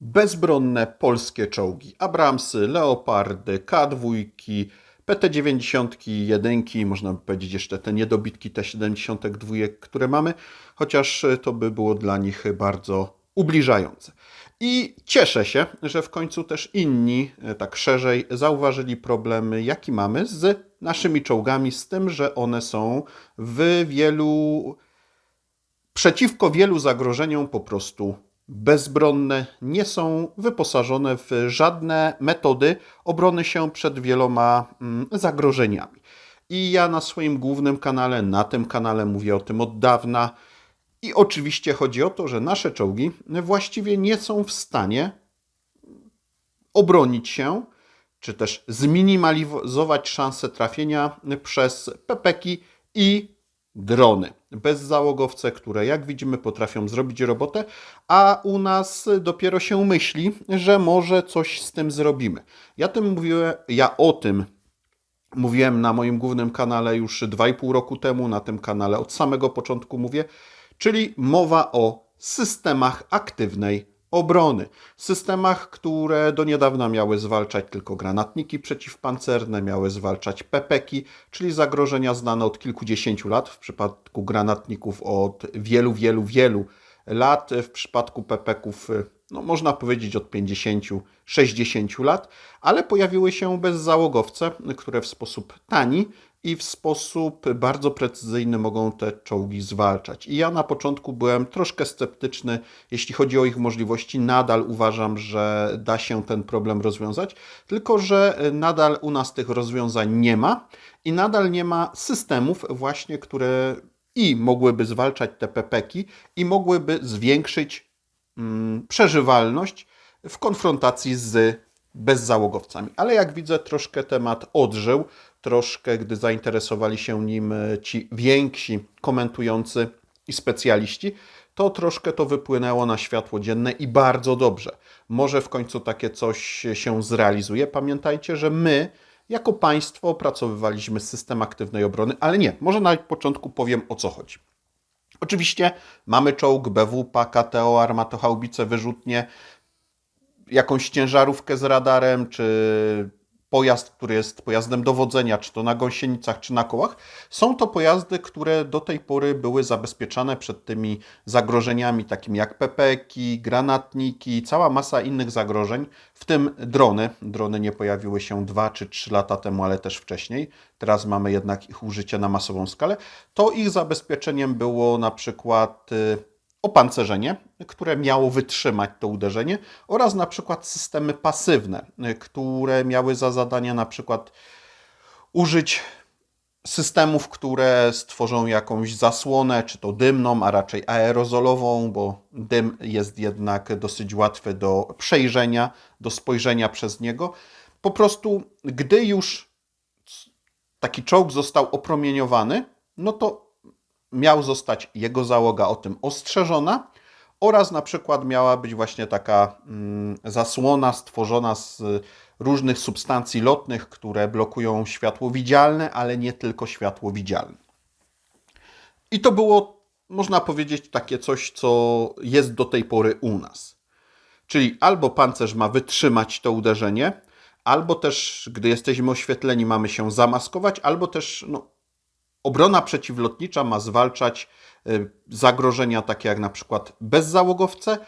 bezbronne polskie czołgi. Abramsy, Leopardy, K2, PT-91, można by powiedzieć jeszcze te niedobitki T-72, które mamy, chociaż to by było dla nich bardzo ubliżające. I cieszę się, że w końcu też inni, e, tak szerzej, zauważyli problemy, jaki mamy z naszymi czołgami, z tym, że one są w wielu przeciwko wielu zagrożeniom po prostu bezbronne, nie są wyposażone w żadne metody obrony się przed wieloma mm, zagrożeniami. I ja na swoim głównym kanale, na tym kanale mówię o tym od dawna. I oczywiście chodzi o to, że nasze czołgi właściwie nie są w stanie obronić się, czy też zminimalizować szanse trafienia przez pepeki i drony. Bezzałogowce, które jak widzimy potrafią zrobić robotę, a u nas dopiero się myśli, że może coś z tym zrobimy. Ja, tym mówiłem, ja o tym mówiłem na moim głównym kanale już 2,5 roku temu, na tym kanale od samego początku mówię, czyli mowa o systemach aktywnej obrony. Systemach, które do niedawna miały zwalczać tylko granatniki przeciwpancerne, miały zwalczać pepeki, czyli zagrożenia znane od kilkudziesięciu lat, w przypadku granatników od wielu, wielu, wielu lat, w przypadku pepeków no można powiedzieć od 50-60 lat, ale pojawiły się bezzałogowce, które w sposób tani i w sposób bardzo precyzyjny mogą te czołgi zwalczać. I ja na początku byłem troszkę sceptyczny, jeśli chodzi o ich możliwości. Nadal uważam, że da się ten problem rozwiązać, tylko że nadal u nas tych rozwiązań nie ma i nadal nie ma systemów właśnie, które i mogłyby zwalczać te pepeki i mogłyby zwiększyć mm, przeżywalność w konfrontacji z bezzałogowcami. Ale jak widzę, troszkę temat odżył, troszkę, gdy zainteresowali się nim e, ci więksi komentujący i specjaliści, to troszkę to wypłynęło na światło dzienne i bardzo dobrze. Może w końcu takie coś się zrealizuje. Pamiętajcie, że my jako państwo opracowywaliśmy system aktywnej obrony, ale nie, może na początku powiem o co chodzi. Oczywiście mamy czołg BWP, KTO, armatochaubice, wyrzutnie, jakąś ciężarówkę z radarem, czy pojazd, który jest pojazdem dowodzenia, czy to na gąsienicach, czy na kołach, są to pojazdy, które do tej pory były zabezpieczane przed tymi zagrożeniami, takimi jak pepeki, granatniki, cała masa innych zagrożeń, w tym drony. Drony nie pojawiły się 2 czy 3 lata temu, ale też wcześniej. Teraz mamy jednak ich użycie na masową skalę. To ich zabezpieczeniem było na przykład y, opancerzenie, które miało wytrzymać to uderzenie oraz na przykład systemy pasywne, które miały za zadanie na przykład użyć systemów, które stworzą jakąś zasłonę, czy to dymną, a raczej aerozolową, bo dym jest jednak dosyć łatwy do przejrzenia, do spojrzenia przez niego. Po prostu, gdy już taki czołg został opromieniowany, no to miał zostać jego załoga o tym ostrzeżona oraz na przykład miała być właśnie taka mm, zasłona stworzona z różnych substancji lotnych, które blokują światło widzialne, ale nie tylko światło widzialne. I to było, można powiedzieć, takie coś, co jest do tej pory u nas. Czyli albo pancerz ma wytrzymać to uderzenie, albo też, gdy jesteśmy oświetleni, mamy się zamaskować, albo też no, Obrona przeciwlotnicza ma zwalczać y, zagrożenia takie jak na przykład bezzałogowce,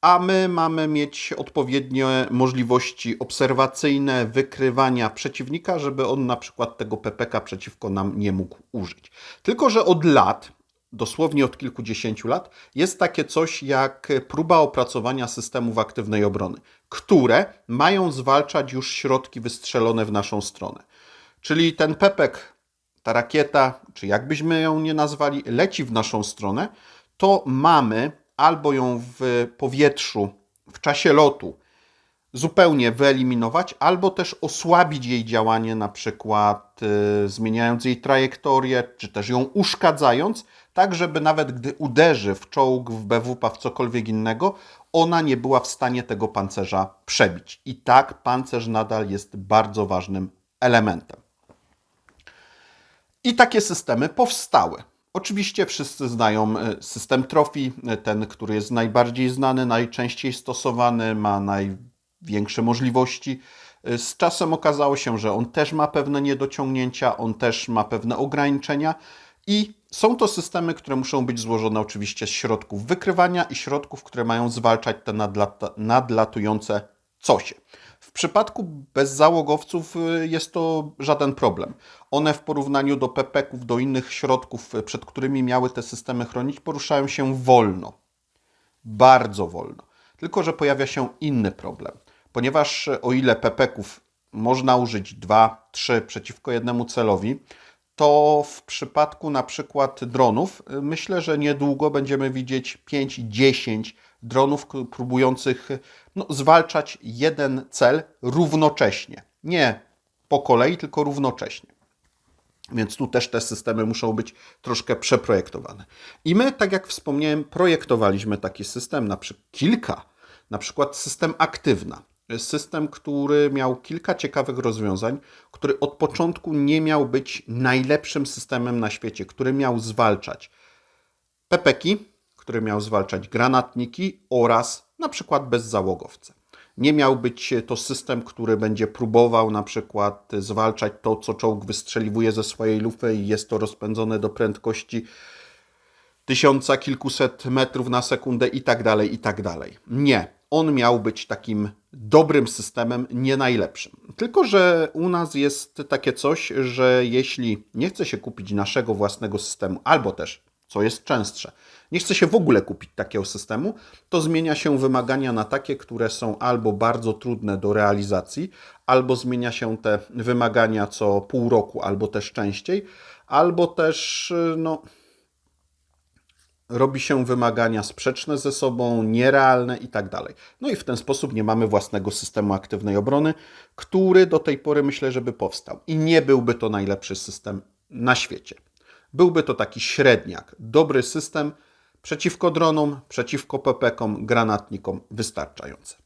a my mamy mieć odpowiednie możliwości obserwacyjne wykrywania przeciwnika, żeby on na przykład tego PPK przeciwko nam nie mógł użyć. Tylko, że od lat, dosłownie od kilkudziesięciu lat, jest takie coś jak próba opracowania systemów aktywnej obrony, które mają zwalczać już środki wystrzelone w naszą stronę. Czyli ten pepek ta rakieta, czy jakbyśmy ją nie nazwali, leci w naszą stronę, to mamy albo ją w powietrzu, w czasie lotu zupełnie wyeliminować, albo też osłabić jej działanie, na przykład y, zmieniając jej trajektorię, czy też ją uszkadzając, tak żeby nawet gdy uderzy w czołg, w BWP, w cokolwiek innego, ona nie była w stanie tego pancerza przebić. I tak pancerz nadal jest bardzo ważnym elementem. I takie systemy powstały. Oczywiście wszyscy znają e, system trofi, e, ten, który jest najbardziej znany, najczęściej stosowany, ma największe możliwości. E, Z czasem okazało się, że on też ma pewne niedociągnięcia, on też ma pewne ograniczenia i są to systemy, które muszą być złożone oczywiście z środków wykrywania i środków, które mają zwalczać te nadlata, nadlatujące cosie. W przypadku bezzałogowców y, jest to żaden problem. One w porównaniu do pepeków, do innych środków, y, przed którymi miały te systemy chronić, poruszają się wolno. Bardzo wolno. Tylko, że pojawia się inny problem. Ponieważ y, o ile pepeków można użyć 2, 3 przeciwko jednemu celowi, to w przypadku na przykład dronów myślę, że niedługo będziemy widzieć 5-10 dronów k- próbujących no, zwalczać jeden cel równocześnie. Nie po kolei, tylko równocześnie. Więc tu też te systemy muszą być troszkę przeprojektowane. I my, tak jak wspomniałem, projektowaliśmy taki system, na przykład kilka, na przykład system aktywna. System, który miał kilka ciekawych rozwiązań, który od początku nie miał być najlepszym systemem na świecie, który miał zwalczać pepeki, który miał zwalczać granatniki oraz na przykład bezzałogowce. Nie miał być to system, który będzie próbował na przykład zwalczać to, co czołg wystrzeliwuje ze swojej lufy i jest to rozpędzone do prędkości tysiąca, kilkuset metrów na sekundę i tak dalej, i tak dalej. Nie. On miał być takim dobrym systemem, nie najlepszym. Tylko, że u nas jest takie coś, że jeśli nie chce się kupić naszego własnego systemu, albo też, co jest częstsze, nie chce się w ogóle kupić takiego systemu, to zmienia się wymagania na takie, które są albo bardzo trudne do realizacji, albo zmienia się te wymagania co pół roku, albo też częściej, albo też, no, robi się wymagania sprzeczne ze sobą, nierealne i tak dalej. No i w ten sposób nie mamy własnego systemu aktywnej obrony, który do tej pory myślę, żeby powstał. I nie byłby to najlepszy system na świecie. Byłby to taki średniak, dobry system przeciwko dronom, przeciwko pepekom, granatnikom wystarczający.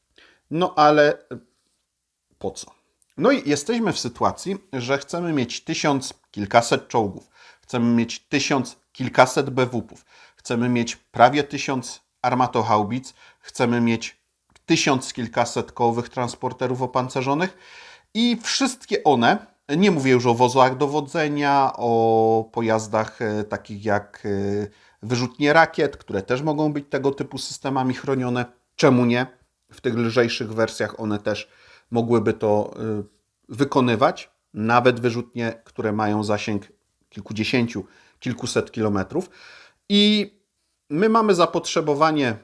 No ale po co? No i jesteśmy w sytuacji, że chcemy mieć tysiąc, kilkaset czołgów, chcemy mieć tysiąc, kilkaset BWP-ów, chcemy mieć prawie tysiąc armatohaubic, chcemy mieć tysiąc, kilkaset kołowych transporterów opancerzonych. I wszystkie one, nie mówię już o wozach dowodzenia, o pojazdach e, takich jak e, wyrzutnie rakiet, które też mogą być tego typu systemami chronione. Czemu nie? W tych lżejszych wersjach one też mogłyby to y, wykonywać, nawet wyrzutnie, które mają zasięg kilkudziesięciu, kilkuset kilometrów. I my mamy zapotrzebowanie,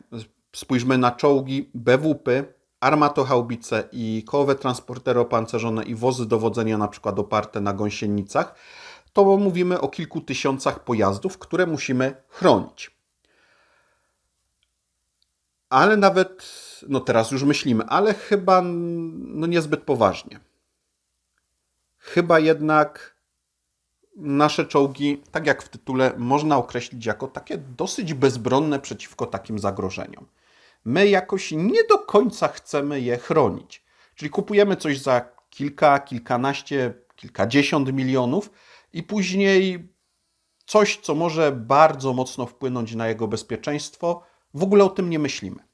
spójrzmy na czołgi, BWP, armatohaubice i kołowe transportery opancerzone i wozy dowodzenia na przykład oparte na gąsienicach, to mówimy o kilku tysiącach pojazdów, które musimy chronić. Ale nawet, no teraz już myślimy, ale chyba no niezbyt poważnie. Chyba jednak nasze czołgi, tak jak w tytule, można określić jako takie dosyć bezbronne przeciwko takim zagrożeniom. My jakoś nie do końca chcemy je chronić. Czyli kupujemy coś za kilka, kilkanaście, kilkadziesiąt milionów i później coś, co może bardzo mocno wpłynąć na jego bezpieczeństwo, w ogóle o tym nie myślimy.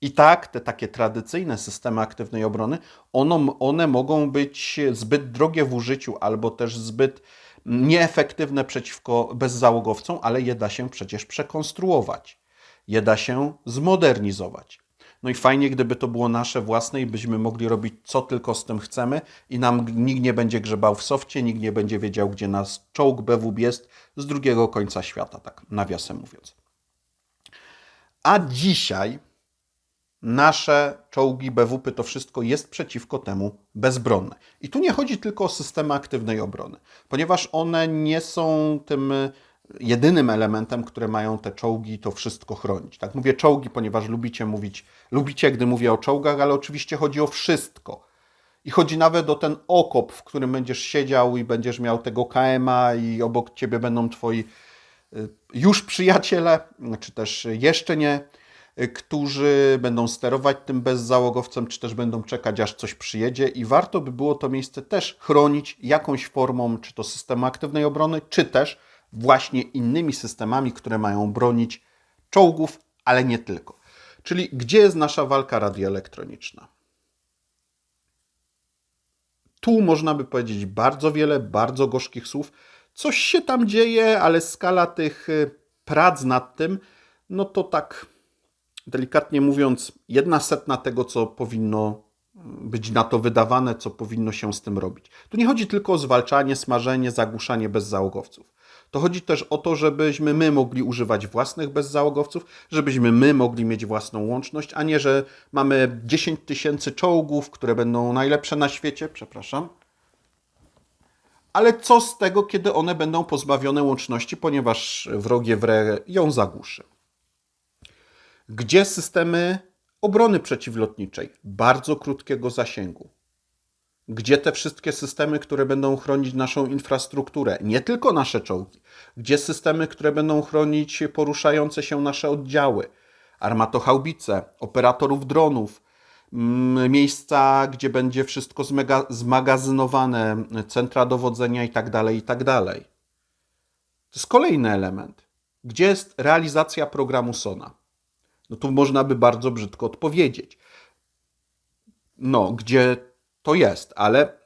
I tak te takie tradycyjne systemy aktywnej obrony, ono, one mogą być zbyt drogie w użyciu albo też zbyt nieefektywne przeciwko bezzałogowcom, ale je da się przecież przekonstruować. Je da się zmodernizować. No i fajnie, gdyby to było nasze własne i byśmy mogli robić co tylko z tym chcemy i nam nikt nie będzie grzebał w softie, nikt nie będzie wiedział, gdzie nas czołg BWB jest z drugiego końca świata, tak nawiasem mówiąc. A dzisiaj nasze czołgi BWP to wszystko jest przeciwko temu bezbronne. I tu nie chodzi tylko o systemy aktywnej obrony, ponieważ one nie są tym jedynym elementem, które mają te czołgi to wszystko chronić. Tak mówię czołgi, ponieważ lubicie mówić, lubicie, gdy mówię o czołgach, ale oczywiście chodzi o wszystko. I chodzi nawet o ten okop, w którym będziesz siedział i będziesz miał tego KMA i obok ciebie będą twoi y, już przyjaciele, czy też jeszcze nie, y, którzy będą sterować tym bezzałogowcem, czy też będą czekać, aż coś przyjedzie i warto by było to miejsce też chronić jakąś formą, czy to systemu aktywnej obrony, czy też właśnie innymi systemami, które mają bronić czołgów, ale nie tylko. Czyli gdzie jest nasza walka radioelektroniczna? Tu można by powiedzieć bardzo wiele, bardzo gorzkich słów. Coś się tam dzieje, ale skala tych y, prac nad tym, no to tak delikatnie mówiąc, jedna setna tego, co powinno mm, być na to wydawane, co powinno się z tym robić. Tu nie chodzi tylko o zwalczanie, smażenie, zagłuszanie bezzałogowców. To chodzi też o to, żebyśmy my mogli używać własnych bezzałogowców, żebyśmy my mogli mieć własną łączność, a nie, że mamy 10 tysięcy czołgów, które będą najlepsze na świecie, przepraszam. Ale co z tego, kiedy one będą pozbawione łączności, ponieważ wrogie wre ją zagłuszy? Gdzie systemy obrony przeciwlotniczej bardzo krótkiego zasięgu? Gdzie te wszystkie systemy, które będą chronić naszą infrastrukturę, nie tylko nasze czołgi? Gdzie systemy, które będą chronić poruszające się nasze oddziały, armatochaubice, operatorów dronów, mm, miejsca, gdzie będzie wszystko zmagazynowane, centra dowodzenia itd., itd. To jest kolejny element. Gdzie jest realizacja programu SONA? No tu można by bardzo brzydko odpowiedzieć. No, gdzie to jest, ale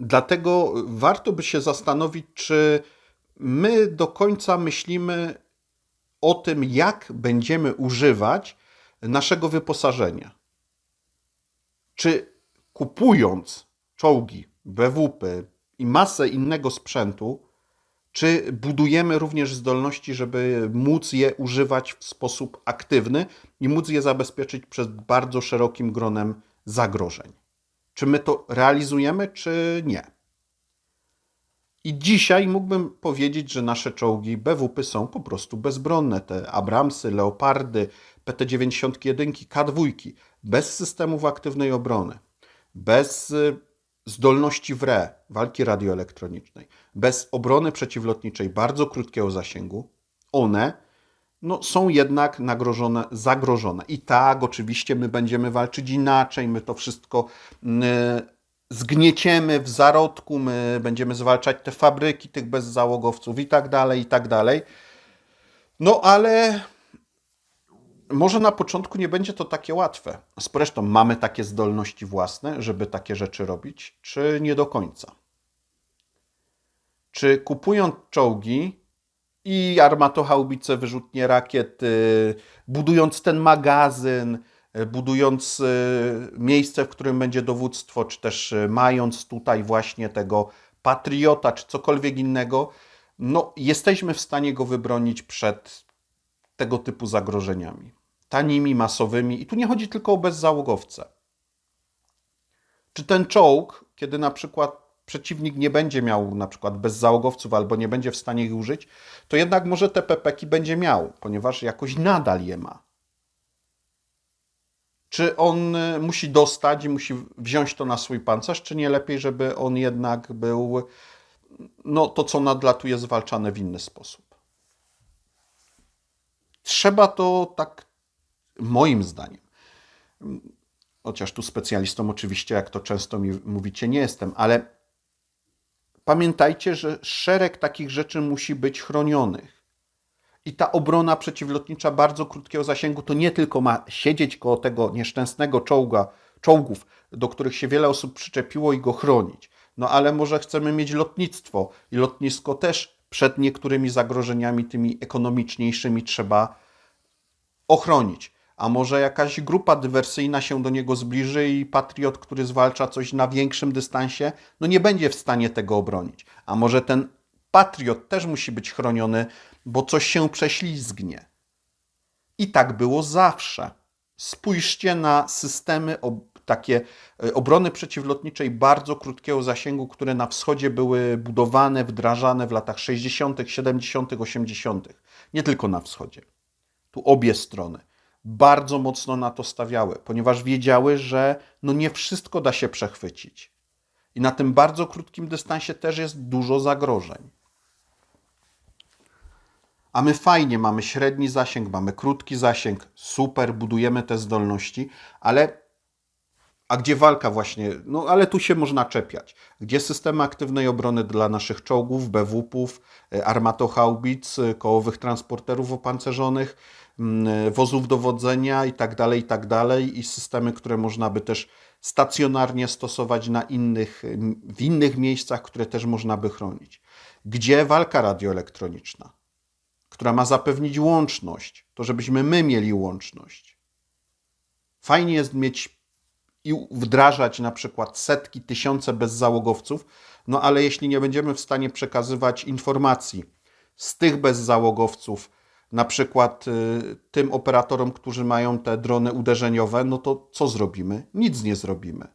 dlatego warto by się zastanowić, czy my do końca myślimy o tym, jak będziemy używać naszego wyposażenia. Czy kupując czołgi, BWP i masę innego sprzętu, czy budujemy również zdolności, żeby móc je używać w sposób aktywny i móc je zabezpieczyć przed bardzo szerokim gronem zagrożeń? Czy my to realizujemy, czy nie? I dzisiaj mógłbym powiedzieć, że nasze czołgi BWP są po prostu bezbronne. Te Abramsy, Leopardy, PT-91, K2, bez systemów aktywnej obrony, bez y, zdolności WRE, walki radioelektronicznej, bez obrony przeciwlotniczej bardzo krótkiego zasięgu, one no, są jednak nagrożone, zagrożone. I tak, oczywiście, my będziemy walczyć inaczej, my to wszystko y, zgnieciemy w zarodku, my będziemy zwalczać te fabryki tych bezzałogowców i tak dalej, i tak dalej. No ale może na początku nie będzie to takie łatwe. Zresztą mamy takie zdolności własne, żeby takie rzeczy robić, czy nie do końca? Czy kupując czołgi i armatochaubice, wyrzutnie rakiet, budując ten magazyn, budując y, miejsce, w którym będzie dowództwo, czy też y, mając tutaj właśnie tego patriota, czy cokolwiek innego, no jesteśmy w stanie go wybronić przed tego typu zagrożeniami tanimi, masowymi. I tu nie chodzi tylko o bezzałogowce. Czy ten czołg, kiedy na przykład przeciwnik nie będzie miał na przykład bezzałogowców albo nie będzie w stanie ich użyć, to jednak może te pepeki będzie miał, ponieważ jakoś nadal je ma. Czy on y, musi dostać i musi wziąć to na swój pancerz, czy nie lepiej, żeby on jednak był, no to co nadlatuje, zwalczane w inny sposób? Trzeba to tak moim zdaniem, chociaż tu specjalistą oczywiście, jak to często mi mówicie, nie jestem, ale pamiętajcie, że szereg takich rzeczy musi być chronionych. I ta obrona przeciwlotnicza bardzo krótkiego zasięgu to nie tylko ma siedzieć koło tego nieszczęsnego czołga, czołgów, do których się wiele osób przyczepiło i go chronić. No ale może chcemy mieć lotnictwo i lotnisko też przed niektórymi zagrożeniami tymi ekonomiczniejszymi trzeba ochronić a może jakaś grupa dywersyjna się do niego zbliży i patriot, który zwalcza coś na większym dystansie, no nie będzie w stanie tego obronić. A może ten patriot też musi być chroniony, bo coś się prześlizgnie. I tak było zawsze. Spójrzcie na systemy takie e, obrony przeciwlotniczej bardzo krótkiego zasięgu, które na wschodzie były budowane, wdrażane w latach 60., 70., 80. Nie tylko na wschodzie. Tu obie strony bardzo mocno na to stawiały, ponieważ wiedziały, że no nie wszystko da się przechwycić. I na tym bardzo krótkim dystansie też jest dużo zagrożeń. A my fajnie mamy średni zasięg, mamy krótki zasięg, super, budujemy te zdolności, ale A gdzie walka właśnie, no ale tu się można czepiać. Gdzie systemy aktywnej obrony dla naszych czołgów, BWP-ów, e, armatochaubic, e, kołowych transporterów opancerzonych, wozów dowodzenia i tak dalej, i tak dalej i systemy, które można by też stacjonarnie stosować na innych, w innych miejscach, które też można by chronić. Gdzie walka radioelektroniczna, która ma zapewnić łączność, to żebyśmy my mieli łączność. Fajnie jest mieć i wdrażać na przykład setki, tysiące bezzałogowców, no ale jeśli nie będziemy w stanie przekazywać informacji z tych bezzałogowców, na przykład y, tym operatorom, którzy mają te drony uderzeniowe, no to co zrobimy? Nic nie zrobimy.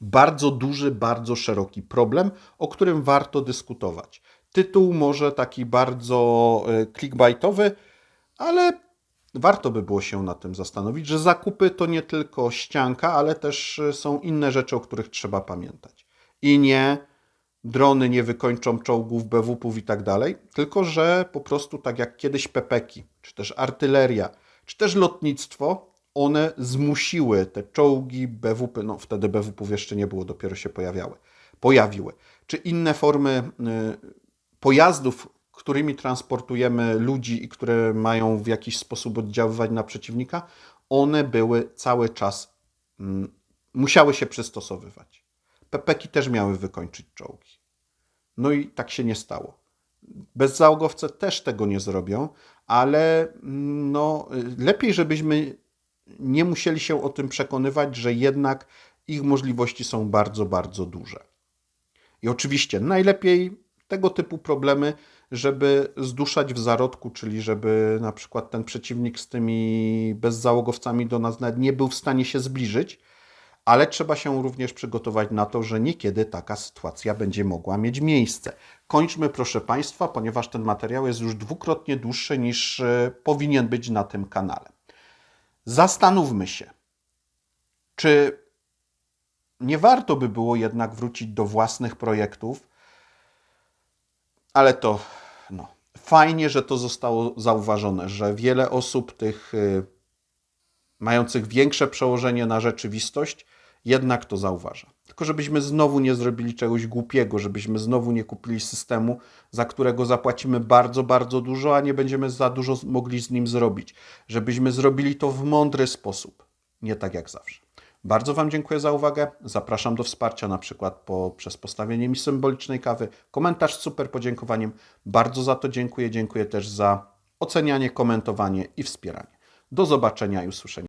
Bardzo duży, bardzo szeroki problem, o którym warto dyskutować. Tytuł może taki bardzo y, clickbaitowy, ale warto by było się nad tym zastanowić, że zakupy to nie tylko ścianka, ale też y, są inne rzeczy, o których trzeba pamiętać. I nie drony nie wykończą czołgów, BWP-ów i tak dalej, tylko że po prostu tak jak kiedyś pepeki, czy też artyleria, czy też lotnictwo, one zmusiły te czołgi, BWP, no wtedy BWP-ów jeszcze nie było, dopiero się pojawiały, pojawiły, czy inne formy y, pojazdów, którymi transportujemy ludzi i które mają w jakiś sposób oddziaływać na przeciwnika, one były cały czas, mm, musiały się przystosowywać. Pepeki też miały wykończyć czołgi. No i tak się nie stało. Bezzałogowce też tego nie zrobią, ale mm, no, lepiej, żebyśmy nie musieli się o tym przekonywać, że jednak ich możliwości są bardzo, bardzo duże. I oczywiście najlepiej tego typu problemy, żeby zduszać w zarodku, czyli żeby na przykład ten przeciwnik z tymi bezzałogowcami do nas nawet nie był w stanie się zbliżyć, ale trzeba się również przygotować na to, że niekiedy taka sytuacja będzie mogła mieć miejsce. Kończmy, proszę Państwa, ponieważ ten materiał jest już dwukrotnie dłuższy niż e, powinien być na tym kanale. Zastanówmy się, czy nie warto by było jednak wrócić do własnych projektów, ale to no, fajnie, że to zostało zauważone, że wiele osób tych y, mających większe przełożenie na rzeczywistość jednak to zauważa. Tylko żebyśmy znowu nie zrobili czegoś głupiego, żebyśmy znowu nie kupili systemu, za którego zapłacimy bardzo, bardzo dużo, a nie będziemy za dużo mogli z nim zrobić. Żebyśmy zrobili to w mądry sposób, nie tak jak zawsze. Bardzo Wam dziękuję za uwagę. Zapraszam do wsparcia na przykład poprzez postawienie mi symbolicznej kawy, komentarz z super podziękowaniem. Bardzo za to dziękuję. Dziękuję też za ocenianie, komentowanie i wspieranie. Do zobaczenia i usłyszenia.